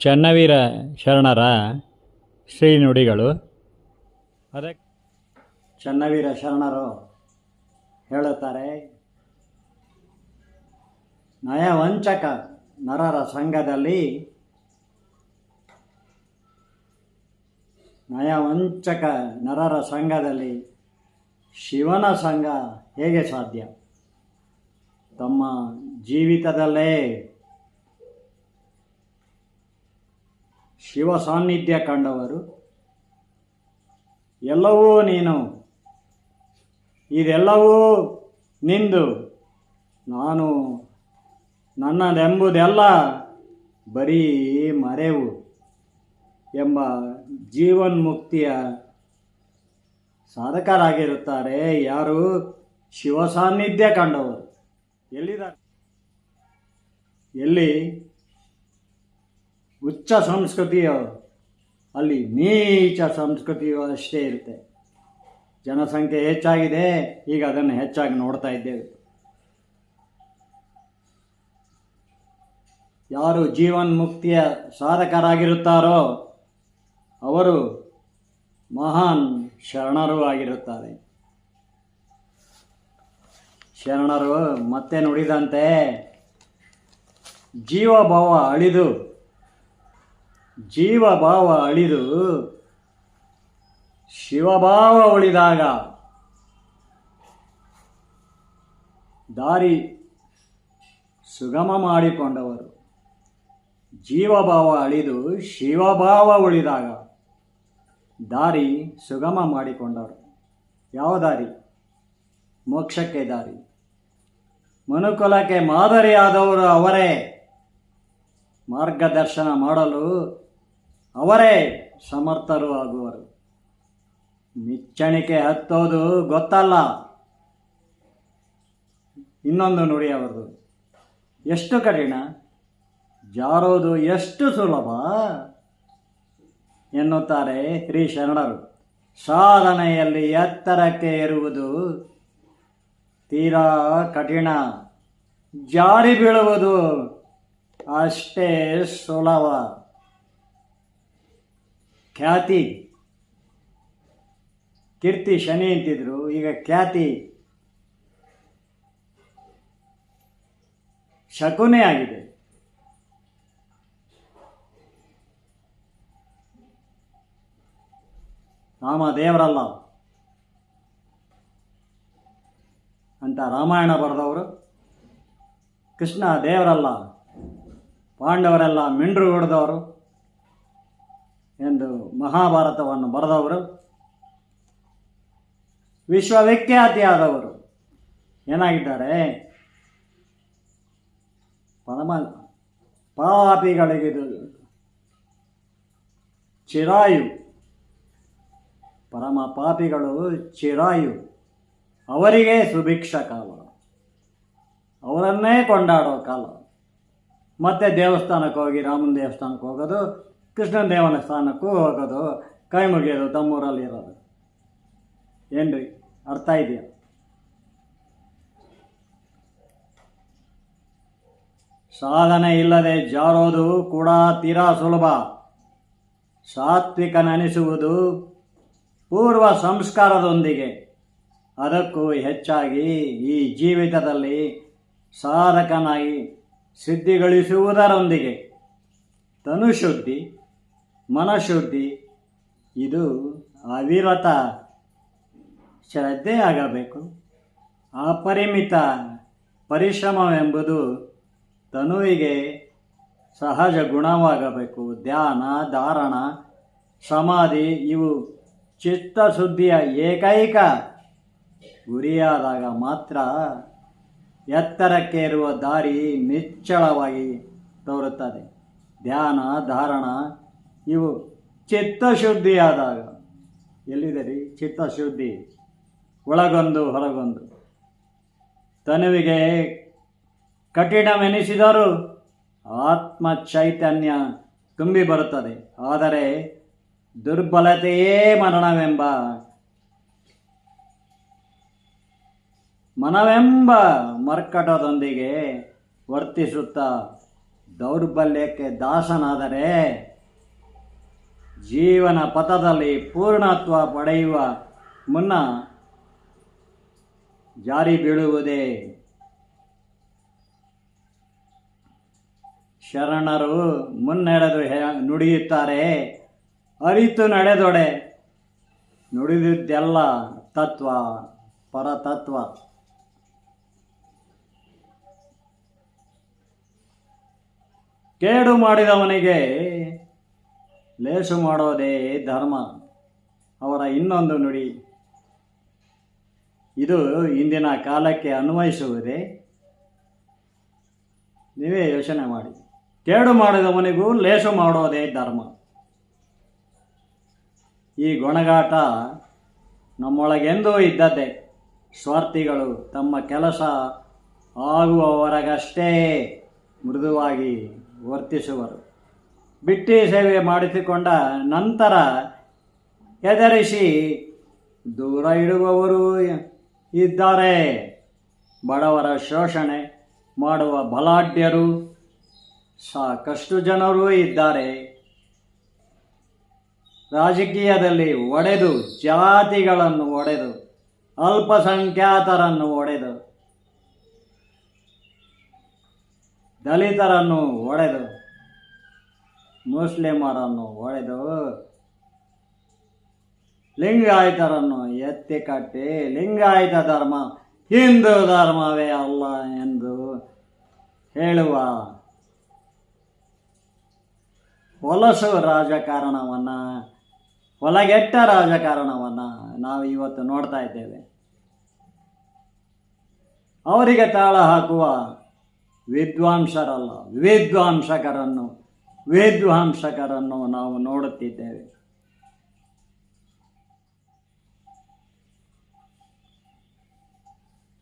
ಚನ್ನವೀರ ಶರಣರ ಶ್ರೀ ನುಡಿಗಳು. ಅದಕ್ಕೆ ಚನ್ನವೀರ ಶರಣರು ಹೇಳುತ್ತಾರೆ, ನಯವಂಚಕ ನರರ ಸಂಘದಲ್ಲಿ ನಯವಂಚಕ ನರರ ಸಂಘದಲ್ಲಿ ಶಿವನ ಸಂಘ ಹೇಗೆ ಸಾಧ್ಯ? ತಮ್ಮ ಜೀವಿತದಲ್ಲೇ ಶಿವ ಸಾನ್ನಿಧ್ಯ ಕಂಡವರು. ಎಲ್ಲವೂ ನೀನು. ಇದೆಲ್ಲವೂ ನಿಂದು. ನಾನು ನನ್ನದೆಂಬುದೆಲ್ಲ ಬರೀ ಮರೆವು ಎಂಬ ಜೀವನ್ಮುಕ್ತಿಯ ಸಾಧಕರಾಗಿರುತ್ತಾರೆ ಯಾರು? ಶಿವ ಸಾನ್ನಿಧ್ಯ ಕಂಡವರು. ಎಲ್ಲಿದ್ದಾರೆ? ಎಲ್ಲಿ? ಉಚ್ಚ ಸಂಸ್ಕೃತಿಯೋ ಅಲ್ಲಿ ನೀಚ ಸಂಸ್ಕೃತಿಯು ಅಷ್ಟೇ ಇರುತ್ತೆ. ಜನಸಂಖ್ಯೆ ಹೆಚ್ಚಾಗಿದೆ. ಈಗ ಅದನ್ನು ಹೆಚ್ಚಾಗಿ ನೋಡ್ತಾ ಇದ್ದೇವೆ. ಯಾರು ಜೀವನ್ಮುಕ್ತಿಯ ಸಾಧಕರಾಗಿರುತ್ತಾರೋ, ಅವರು ಮಹಾನ್ ಶರಣರು ಆಗಿರುತ್ತಾರೆ. ಶರಣರು, ಮತ್ತೆ ನುಡಿದಂತೆ ಜೀವಭಾವ ಅಳಿದು ಜೀವಭಾವ ಅಳಿದು ಶಿವಭಾವ ಉಳಿದಾಗ ದಾರಿ ಸುಗಮ ಮಾಡಿಕೊಂಡವರು. ಜೀವಭಾವ ಅಳಿದು ಶಿವಭಾವ ಉಳಿದಾಗ ದಾರಿ ಸುಗಮ ಮಾಡಿಕೊಂಡವರು. ಯಾವ ದಾರಿ? ಮೋಕ್ಷಕ್ಕೆ ದಾರಿ. ಮನುಕುಲಕ್ಕೆ ಮಾದರಿಯಾದವರು ಅವರೇ. ಮಾರ್ಗದರ್ಶನ ಮಾಡಲು ಅವರೇ ಸಮರ್ಥರು ಆಗುವರು. ಮಿಚ್ಚಣಿಕೆ ಹತ್ತೋದು ಗೊತ್ತಲ್ಲ. ಇನ್ನೊಂದು ನುಡಿ ಅವರದು ಎಷ್ಟು ಕಠಿಣ? ಜಾರೋದು ಎಷ್ಟು ಸುಲಭ? ಎನ್ನುತ್ತಾರೆ ಶ್ರೀ ಶರಣರು. ಸಾಧನೆಯಲ್ಲಿ ಎತ್ತರಕ್ಕೆ ಇರುವುದು ತೀರಾ ಕಠಿಣ. ಜಾರಿ ಬೀಳುವುದು ಅಷ್ಟೇ ಸುಲಭ. ಖ್ಯಾತಿ. ಕೀರ್ತಿ ಶನಿ ಅಂತಿದ್ರು, ಈಗ ಖ್ಯಾತಿ. ಶಕುನೇ ಆಗಿದೆ. ನಾಮ ದೇವರಲ್ಲ. ಅಂತ ರಾಮಾಯಣ ಬರೆದವರು. ಕೃಷ್ಣ ದೇವರಲ್ಲ, ಪಾಂಡವರೆಲ್ಲ ಮಿಂಡ್ರು ಹೊಡೆದವರು ಎಂದು ಮಹಾಭಾರತವನ್ನು ಬರೆದವರು. ವಿಶ್ವವಿಖ್ಯಾತಿಯಾದವರು. ಏನಾಗಿದ್ದಾರೆ? ಪರಮ ಪಾಪಿಗಳಿಗಿದು ಚಿರಾಯು. ಪರಮ ಪಾಪಿಗಳು ಚಿರಾಯು. ಅವರಿಗೆ ಸುಭಿಕ್ಷ ಕಾಲ. ಅವರನ್ನೇ ಕೊಂಡಾಡೋ ಕಾಲ. ಮತ್ತೆ ದೇವಸ್ಥಾನಕ್ಕೆ ಹೋಗಿ ರಾಮನ ದೇವಸ್ಥಾನಕ್ಕೆ ಹೋಗೋದು, ಕೃಷ್ಣನ ದೇವಸ್ಥಾನಕ್ಕೂ ಹೋಗೋದು, ಕೈ ಮುಗಿಯೋದು ತಮ್ಮೂರಲ್ಲಿ ಇರೋದು. ಏನ್ರಿ, ಅರ್ಥ ಇದೆಯಾ? ಸಾಧನೆ ಇಲ್ಲದೆ ಜಾರೋದು ಕೂಡ ತೀರಾ ಸುಲಭ. ಸಾತ್ವಿಕನೆನಿಸುವುದು ಪೂರ್ವ ಸಂಸ್ಕಾರದೊಂದಿಗೆ. ಅದಕ್ಕೂ ಹೆಚ್ಚಾಗಿ ಈ ಜೀವಿತದಲ್ಲಿ ಸಾಧಕನಾಗಿ ಸಿದ್ಧಿಗಳಿಸುವುದರೊಂದಿಗೆ. ತನುಶುದ್ಧಿ, ಮನಶುದ್ಧಿ, ಇದು ಅವಿರತ. ಶ್ರದ್ಧೆಯಾಗಬೇಕು. ಅಪರಿಮಿತ ಪರಿಶ್ರಮವೆಂಬುದು ತನುವಿಗೆ ಸಹಜ ಗುಣವಾಗಬೇಕು. ಧ್ಯಾನ, ಧಾರಣ, ಸಮಾಧಿ ಇವು ಚಿತ್ತಶುದ್ಧಿಯ ಏಕೈಕ ಗುರಿಯಾದಾಗ ಮಾತ್ರ ಎತ್ತರಕ್ಕೇರುವ ದಾರಿ ನಿಚ್ಚಳವಾಗಿ ತೋರುತ್ತದೆ. ಧ್ಯಾನ, ಧಾರಣ ಇವು ಚಿತ್ತಶುದ್ಧಿಯಾದಾಗ. ಎಲ್ಲಿದೆ ರೀ ಚಿತ್ತಶುದ್ಧಿ. ಒಳಗೊಂದು, ಹೊರಗೊಂದು. ತನುವಿಗೆ ಕಠಿಣವೆನಿಸಿದರೂ ಆತ್ಮ ಚೈತನ್ಯ ತುಂಬಿ ಬರುತ್ತದೆ. ಆದರೆ ದುರ್ಬಲತೆಯೇ ಮರಣವೆಂಬ ಮನವೆಂಬ ಮರ್ಕಟದೊಂದಿಗೆ ವರ್ತಿಸುತ್ತಾ ದೌರ್ಬಲ್ಯಕ್ಕೆ ದಾಸನಾದರೆ ಜೀವನ ಪಥದಲ್ಲಿ ಪೂರ್ಣತ್ವ ಪಡೆಯುವ ಮುನ್ನ ಜಾರಿ ಬೀಳುವುದೇ ಶರಣರು ಮುನ್ನಡೆದು ನುಡಿಯುತ್ತಾರೆ. ಅರಿತು ನಡೆದೊಡೆ ನುಡಿದಿದ್ದೆಲ್ಲ ತತ್ವ, ಪರತತ್ವ. ಕೇಡು ಮಾಡಿದವನಿಗೆ ಲೇಸು ಮಾಡೋದೇ ಧರ್ಮ. ಅವರ ಇನ್ನೊಂದು ನುಡಿ. ಇದು ಇಂದಿನ ಕಾಲಕ್ಕೆ ಅನ್ವಯಿಸುವುದೇ. ನೀವೇ ಯೋಚನೆ ಮಾಡಿ. ಕೇಡು ಮಾಡಿದವನಿಗೂ ಲೇಸು ಮಾಡೋದೇ ಧರ್ಮ. ಈ ಗೊಣಗಾಟ ನಮ್ಮೊಳಗೆಂದೂ ಇದ್ದದ್ದೇ. ಸ್ವಾರ್ಥಿಗಳು ತಮ್ಮ ಕೆಲಸ ಆಗುವವರಗಷ್ಟೇ ಮೃದುವಾಗಿ ವರ್ತಿಸುವರು. ಬಿಟ್ಟಿ ಸೇವೆ ಮಾಡಿಸಿಕೊಂಡ ನಂತರ ಹೆದರಿಸಿ ದೂರ ಇಡುವವರು ಇದ್ದಾರೆ. ಬಡವರ ಶೋಷಣೆ ಮಾಡುವ ಬಲಾಢ್ಯರು ಸಾಕಷ್ಟು ಜನರೂ ಇದ್ದಾರೆ. ರಾಜಕೀಯದಲ್ಲಿ ಒಡೆದು ಜಾತಿಗಳನ್ನು ಒಡೆದು, ಅಲ್ಪಸಂಖ್ಯಾತರನ್ನು ಒಡೆದು ದಲಿತರನ್ನು ಒಡೆದು ಮುಸ್ಲಿಮರನ್ನು ಒಡೆದು ಲಿಂಗಾಯತರನ್ನು ಎತ್ತಿ ಕಟ್ಟಿ, ಲಿಂಗಾಯತ ಧರ್ಮ, ಹಿಂದೂ ಧರ್ಮವೇ ಅಲ್ಲ ಎಂದು ಹೇಳುವ ಹೊಲಸು ರಾಜಕಾರಣವನ್ನು, ಹೊಲಗೆಟ್ಟ ರಾಜಕಾರಣವನ್ನು ನಾವು ಇವತ್ತು ನೋಡ್ತಾ ಇದ್ದೇವೆ. ಅವರಿಗೆ ತಾಳ ಹಾಕುವ ವಿದ್ವಾಂಸರಲ್ಲ ವಿದ್ವಾಂಸಕರನ್ನು ವಿದ್ವಾಂಸಕರನ್ನು ನಾವು ನೋಡುತ್ತಿದ್ದೇವೆ.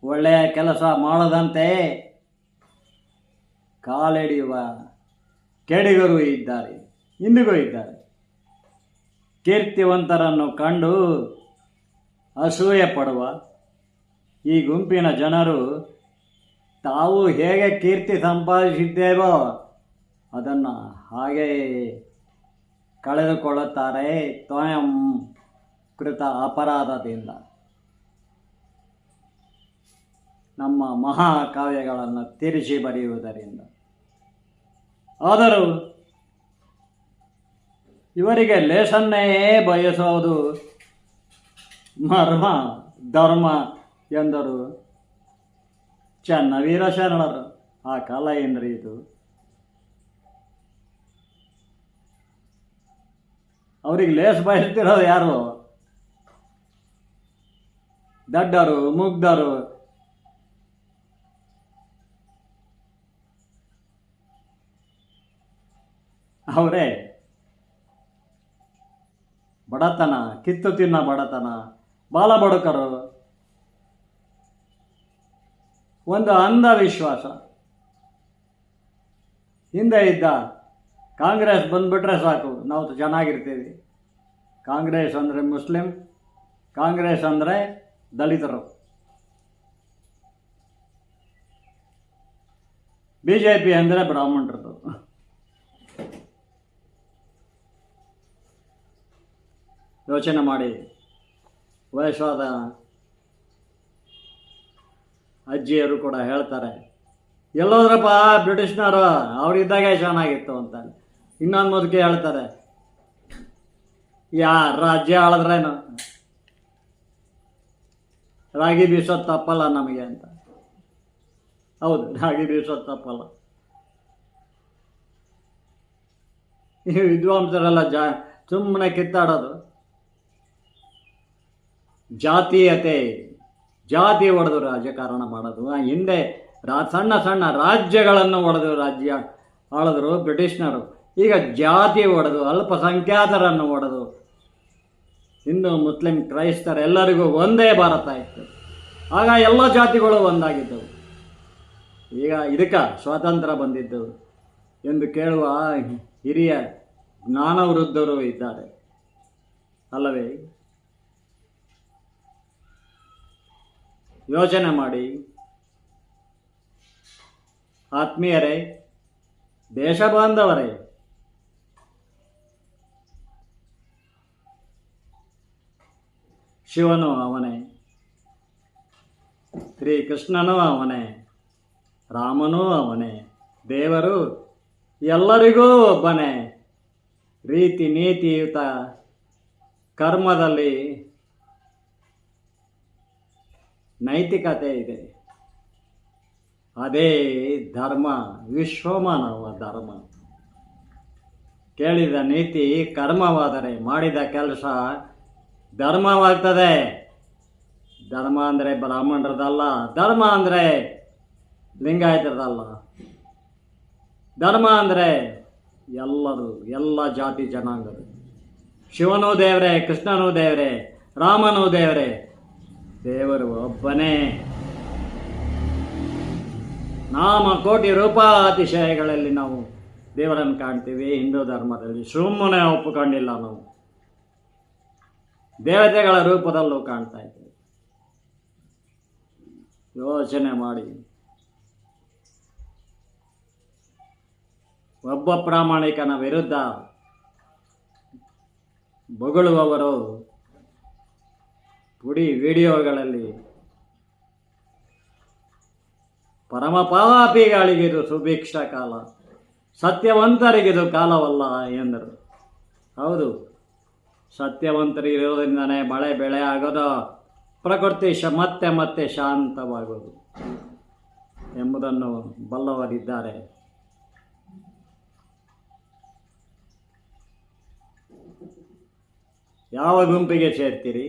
ಒಳ್ಳೆಯ ಕೆಲಸ ಮಾಡದಂತೆ ಕಾಲೆಳೆಯುವ ಕೆಡಿಗರು ಇದ್ದಾರೆ, ಇಂದಿಗೂ ಇದ್ದಾರೆ. ಕೀರ್ತಿವಂತರನ್ನು ಕಂಡು ಅಸೂಯೆ ಪಡುವ ಈ ಗುಂಪಿನ ಜನರು ತಾವು ಹೇಗೆ ಕೀರ್ತಿ ಸಂಪಾದಿಸಿದ್ದೇವೋ ಅದನ್ನು ಹಾಗೆ ಕಳೆದುಕೊಳ್ಳುತ್ತಾರೆ ಸ್ವಯಂ ಕೃತ ಅಪರಾಧದಿಂದ. ನಮ್ಮ ಮಹಾಕಾವ್ಯಗಳನ್ನು ತಿರುಚಿ ಬರೆಯುವುದರಿಂದ. ಆದರೂ ಇವರಿಗೆ ಲೇಸನ್ನೇ ಬಯಸೋದು ಮರ್ಮ, ಧರ್ಮ ಎಂದರು. ಚನ್ನವೀರ ಶರಣರು. ಆ ಕಾಲ ಏನ್ರಿ ಇದು? ಅವ್ರಿಗೆ ಲೇಸ್ ಬಯಸ್ತಿರೋದು ಯಾರು? ದಡ್ಡರು, ಮುಗ್ಧರು. ಅವರೇ, ಬಡತನ, ಕಿತ್ತು ತಿನ್ನ ಬಡತನ, ಬಾಲ ಬಡುಕರು. ಒಂದು ಅಂಧವಿಶ್ವಾಸ. ಹಿಂದೆ ಇದ್ದ ಕಾಂಗ್ರೆಸ್ ಬಂದುಬಿಟ್ರೆ ಸಾಕು, ನಾವು ಚೆನ್ನಾಗಿರ್ತೀವಿ. ಕಾಂಗ್ರೆಸ್ ಅಂದರೆ ಮುಸ್ಲಿಂ, ಕಾಂಗ್ರೆಸ್ ಅಂದರೆ ದಲಿತರು. ಬಿ ಜೆ ಪಿ ಅಂದರೆ ಬ್ರಾಹ್ಮಣರದು. ಯೋಚನೆ ಮಾಡಿ. ವಯಸ್ಸಾದ ಅಜ್ಜಿಯರು ಕೂಡ ಹೇಳ್ತಾರೆ, ಎಲ್ಲೋದ್ರಪ್ಪ ಬ್ರಿಟಿಷ್ನವರು ಅವರಿದ್ದಾಗೆ ಚೆನ್ನಾಗಿತ್ತು ಅಂತ. ಇನ್ನೊಂದು ಮುದುಕಿ ಹೇಳ್ತಾರೆ ಯಾ ರಾಜ್ಯ ಆಳಿದ್ರೇನು? ರಾಗಿ ಬೀಸೋದು ತಪ್ಪಲ್ಲ ನಮಗೆ ಅಂತ. ಹೌದು, ರಾಗಿ ಬೀಸೋದು ತಪ್ಪಲ್ಲ. ಈ ವಿದ್ವಾಂಸರೆಲ್ಲ ಜಾ ಸುಮ್ಮನೆ ಕಿತ್ತಾಡೋದು. ಜಾತೀಯತೆ. ಜಾತಿ ಒಡೆದು ರಾಜಕಾರಣ ಮಾಡೋದು. ಹಿಂದೆ ರಾ, ಸಣ್ಣ ಸಣ್ಣ ರಾಜ್ಯಗಳನ್ನು ಒಡೆದು ರಾಜ್ಯ ಆಳಿದ್ರು ಬ್ರಿಟಿಷ್ನರು. ಈಗ ಜಾತಿ ಒಡೆದು, ಅಲ್ಪಸಂಖ್ಯಾತರನ್ನು ಒಡೆದು, ಹಿಂದೂ, ಮುಸ್ಲಿಂ ಕ್ರೈಸ್ತರೆಲ್ಲರಿಗೂ ಒಂದೇ ಭಾರತ ಇತ್ತು. ಆಗ ಎಲ್ಲ ಜಾತಿಗಳು ಒಂದಾಗಿದ್ದವು. ಈಗ ಇದಕ್ಕೆ ಸ್ವಾತಂತ್ರ್ಯ ಬಂದಿದ್ದವು ಎಂದು ಕೇಳುವ ಹಿರಿಯ ಜ್ಞಾನವೃದ್ಧರು ಇದ್ದಾರೆ. ಅಲ್ಲವೇ? ಯೋಚನೆ ಮಾಡಿ ಆತ್ಮೀಯರೇ, ದೇಶ ಬಾಂಧವರೇ, ಶಿವನು ಅವನೇ, ಶ್ರೀಕೃಷ್ಣನೂ ಅವನೇ, ರಾಮನೂ ಅವನೇ, ದೇವರು ಎಲ್ಲರಿಗೂ ಒಬ್ಬನೇ. ರೀತಿ ನೀತಿಯುತ ಕರ್ಮದಲ್ಲಿ ನೈತಿಕತೆ ಇದೆ. ಅದೇ ಧರ್ಮ ವಿಶ್ವಮಾನವ ಧರ್ಮ. ಕೇಳಿದ ನೀತಿ ಕರ್ಮವಾದರೆ ಮಾಡಿದ ಕೆಲಸ ಧರ್ಮವಾಗ್ತದೆ. ಧರ್ಮ ಅಂದರೆ ಬ್ರಾಹ್ಮಣರದಲ್ಲ, ಧರ್ಮ ಅಂದರೆ ಲಿಂಗಾಯತರದಲ್ಲ. ಧರ್ಮ ಅಂದರೆ ಎಲ್ಲರೂ, ಎಲ್ಲ ಜಾತಿ ಜನಾಂಗದ ಶಿವನೂ ದೇವರೇ, ಕೃಷ್ಣನೂ ದೇವರೇ, ರಾಮನೂ ದೇವರೇ ದೇವರು ಒಬ್ಬನೇ. ನಾಮ ಕೋಟಿ ರೂಪಾತಿಶಯಗಳಲ್ಲಿ ನಾವು ದೇವರನ್ನು ಕಾಣ್ತೀವಿ ಹಿಂದೂ ಧರ್ಮದಲ್ಲಿ. ಸುಮ್ಮನೆ ಒಪ್ಪಿಕೊಂಡಿಲ್ಲ ನಾವು. ದೇವತೆಗಳ ರೂಪದಲ್ಲೂ ಕಾಣ್ತಾ ಇದ್ದೀವಿ. ಯೋಚನೆ ಮಾಡಿ. ಒಬ್ಬ ಪ್ರಾಮಾಣಿಕನ ವಿರುದ್ಧ ಬೊಗಳುವವರು ಪುಡಿ ವಿಡಿಯೋಗಳಲ್ಲಿ. ಪರಮ ಪಾಪಿಗಳಿಗಿದು ಸುಭಿಕ್ಷ ಕಾಲ, ಸತ್ಯವಂತರಿಗಿದು ಕಾಲವಲ್ಲ ಎಂದರು. ಹೌದು ಸತ್ಯವಂತರಿರೋದ್ರಿಂದನೇ ಮಳೆ ಬೆಳೆ ಆಗೋದು ಪ್ರಕೃತಿ ಶ, ಮತ್ತೆ ಮತ್ತೆ ಶಾಂತವಾಗೋದು ಎಂಬುದನ್ನು ಬಲ್ಲವರಿದ್ದಾರೆ. ಯಾವ ಗುಂಪಿಗೆ ಸೇರ್ತೀರಿ?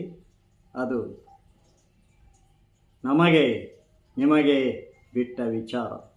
ಅದು ನಮಗೆ ನಿಮಗೆ ಬಿಟ್ಟ ವಿಚಾರ.